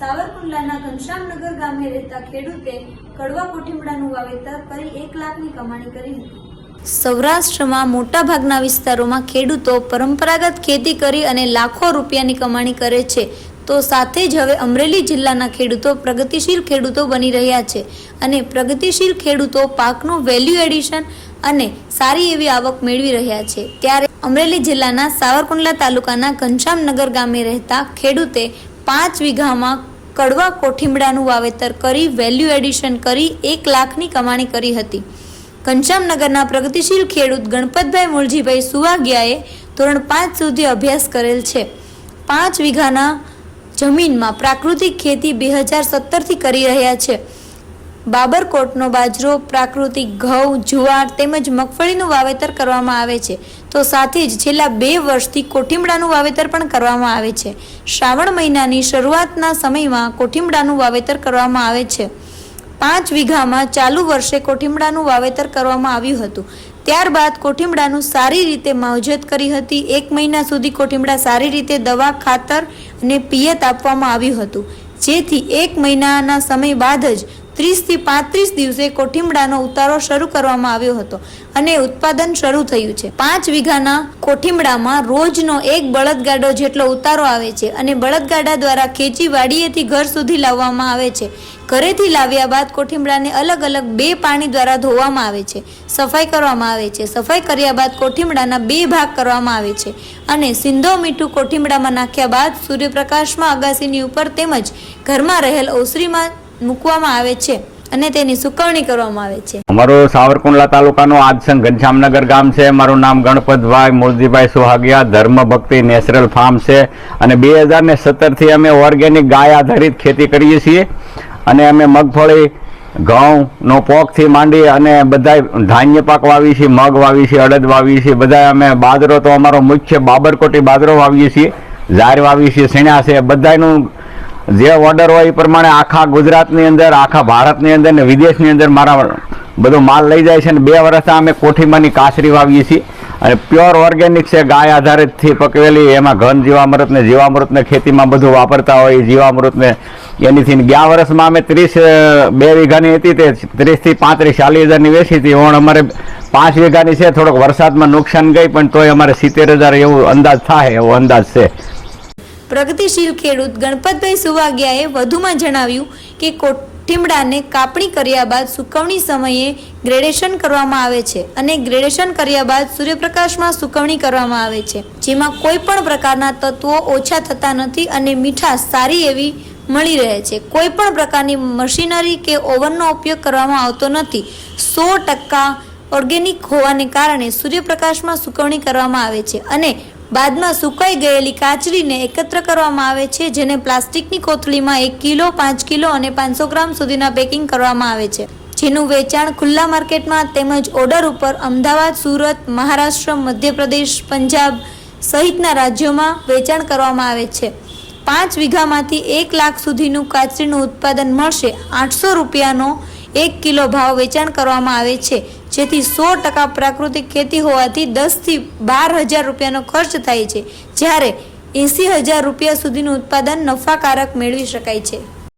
સાવરકુંડલાના ઘનશ્યામનગર ગામે રહેતા ખેડૂતે કડવા કોઠીમડાનું વાવેતર કરી એક લાખની કમાણી કરી હતી. સૌરાષ્ટ્રમાં મોટાભાગના વિસ્તારોમાં ખેડૂતો પરંપરાગત ખેતી કરી અને લાખો રૂપિયાની કમાણી કરે છે. તો સાથે જ હવે અમરેલી જિલ્લાના ખેડૂતો પ્રગતિશીલ ખેડૂતો બની રહ્યા છે અને પ્રગતિશીલ ખેડૂતો પાકનું વેલ્યુ એડિશન અને સારી એવી આવક મેળવી રહ્યા છે. ત્યારે અમરેલી જિલ્લાના સાવરકુંડલા તાલુકાના ઘનશ્યામનગર ગામે રહેતા ખેડૂતે પાંચ વીઘામાં કડવા કોઠીમડાનું વાવેતર કરી વેલ્યુ એડિશન કરી, એક લાખની કમાણી કરી હતી. ઘનશ્યામનગરના પ્રગતિશીલ ખેડૂત ગણપતભાઈ મુળજીભાઈ સુવાગિયાએ ધોરણ પાંચ સુધી અભ્યાસ કરેલ છે. પાંચ વીઘાના જમીનમાં પ્રાકૃતિક ખેતી બે હજાર સત્તરથી કરી રહ્યા છે. બાબરકોટનો બાજરો, પ્રાકૃતિક ઘઉં, જુવાર તેમજ મગફળીનું વાવેતર કરવામાં આવે છે. તો સાથે જ છેલ્લા બે વર્ષથી કોઠીમડાનું વાવેતર પણ કરવામાં આવે છે. શ્રાવણ મહિનાની શરૂઆતના સમયમાં કોઠીમડાનું વાવેતર કરવામાં આવે છે. પાંચ વીઘામાં ચાલુ વર્ષે કોઠીમડાનું વાવેતર કરવામાં આવ્યું હતું. ત્યારબાદ કોઠીમડાનું સારી રીતે માવજત કરી હતી. એક મહિના સુધી કોઠીમડા સારી રીતે દવા, ખાતર અને પિયત આપવામાં આવ્યું હતું. જેથી એક મહિનાના સમય બાદ જ ત્રીસથી પાંત્રીસ દિવસે કોઠીમડાનો ઉતારો શરૂ કરવામાં આવ્યો હતો અને ઉત્પાદન શરૂ થયું છે. પાંચ વીઘાના કોઠીમડામાં રોજનો એક બળદગાડો જેટલો ઉતારો આવે છે અને બળદગાડા દ્વારા ખેંચી વાડીએથી ઘર સુધી લાવવામાં આવે છે. ઘરેથી લાવ્યા બાદ કોઠીમડાને અલગ અલગ બે પાણી દ્વારા ધોવામાં આવે છે. સફાઈ કરવામાં આવે છે. સફાઈ કર્યા બાદ કોઠીમડાના બે ભાગ કરવામાં આવે છે અને સિંધો મીઠું કોઠીમડામાં નાખ્યા બાદ સૂર્યપ્રકાશમાં અગાસીની ઉપર તેમજ ઘરમાં રહેલ ઓસરીમાં મૂકવામાં આવે છે અને તેની સુકવણી કરવામાં આવે છે. અમારો સાવરકુંડલા તાલુકાનું આદસંગ ઘનશ્યામનગર ગામ છે. મારું નામ ગણપતભાઈ મોરજીભાઈ સુહાગિયા ધર્મ ભક્તિ નેચરલ ફાર્મ છે. અને બે હજાર ને સત્તરથી અમે ઓર્ગેનિક ગાય આધારિત ખેતી કરીએ છીએ. અને અમે મગફળી, ઘઉંનો પોકથી માંડી અને બધા ધાન્ય પાક વાવી છીએ, મગ વાવી છીએ, અડદ વાવી છીએ. બધા અમે બાજરો તો અમારો મુખ્ય બાબરકોટી બાજરો વાવીએ છીએ. ઝાર વાવી છીએ સીણા છે. બધાનું જે ઓર્ડર હોય એ પ્રમાણે આખા ગુજરાતની અંદર, આખા ભારતની અંદર ને વિદેશની અંદર મારા બધો માલ લઈ જાય છે અને બે વર્ષથી અમે કોઠીમાંની કાસરી વાવીએ છીએ. અને પ્યોર ઓર્ગેનિક છે, ગાય આધારિતથી પકવેલી, એમાં ઘન જીવામૃતને જીવામૃતને ખેતીમાં બધું વાપરતા હોય જીવામૃતને એનીથી ગયા વર્ષમાં અમે ત્રીસ બે વીઘાની હતી તે ત્રીસથી પાંત્રીસ, ચાલીસ હજારની વેચી હતી. ઓણ અમારે પાંચ વીઘાની છે, થોડોક વરસાદમાં નુકસાન ગઈ, પણ તોય અમારે સિત્તેર હજાર એવું અંદાજ થાય, એવો અંદાજ છે. પ્રગતિશીલ ખેડૂત ગણપતભાઈ સુવાગિયાએ વધુમાં જણાવ્યું કે કોઠીમડાને કાપણી કર્યા બાદ સુકવણી સમયે ગ્રેડેશન કરવામાં આવે છે અને ગ્રેડેશન કર્યા બાદ સૂર્યપ્રકાશમાં સુકવણી કરવામાં આવે છે, જેમાં કોઈ પણ પ્રકારના તત્વો ઓછા થતા નથી અને મીઠાશ સારી એવી મળી રહે છે. કોઈ પણ પ્રકારની મશીનરી કે ઓવનનો ઉપયોગ કરવામાં આવતો નથી. સો ટકા ઓર્ગેનિક હોવાને કારણે સૂર્યપ્રકાશમાં સુકવણી કરવામાં આવે છે અને બાદમાં સુકાઈ ગયેલી કાચરીને એકત્ર કરવામાં આવે છે, જેને પ્લાસ્ટિકની કોથળીમાં એક કિલો, પાંચ કિલો અને પાંચસો ગ્રામ સુધીના પેકિંગ કરવામાં આવે છે. જેનું વેચાણ ખુલ્લા માર્કેટમાં તેમજ ઓર્ડર ઉપર અમદાવાદ, સુરત, મહારાષ્ટ્ર, મધ્યપ્રદેશ, પંજાબ સહિતના રાજ્યોમાં વેચાણ કરવામાં આવે છે. પાંચ વીઘામાંથી એક લાખ સુધીનું કાચરીનું ઉત્પાદન મળશે. આઠસો રૂપિયાનો એક કિલો ભાવ વેચાણ કરવામાં આવે છે. જેથી સો ટકા પ્રાકૃતિક ખેતી હોવાથી દસથી બાર હજાર રૂપિયાનો ખર્ચ થાય છે, જ્યારે એંસી હજાર રૂપિયા સુધીનું ઉત્પાદન નફાકારક મેળવી શકાય છે.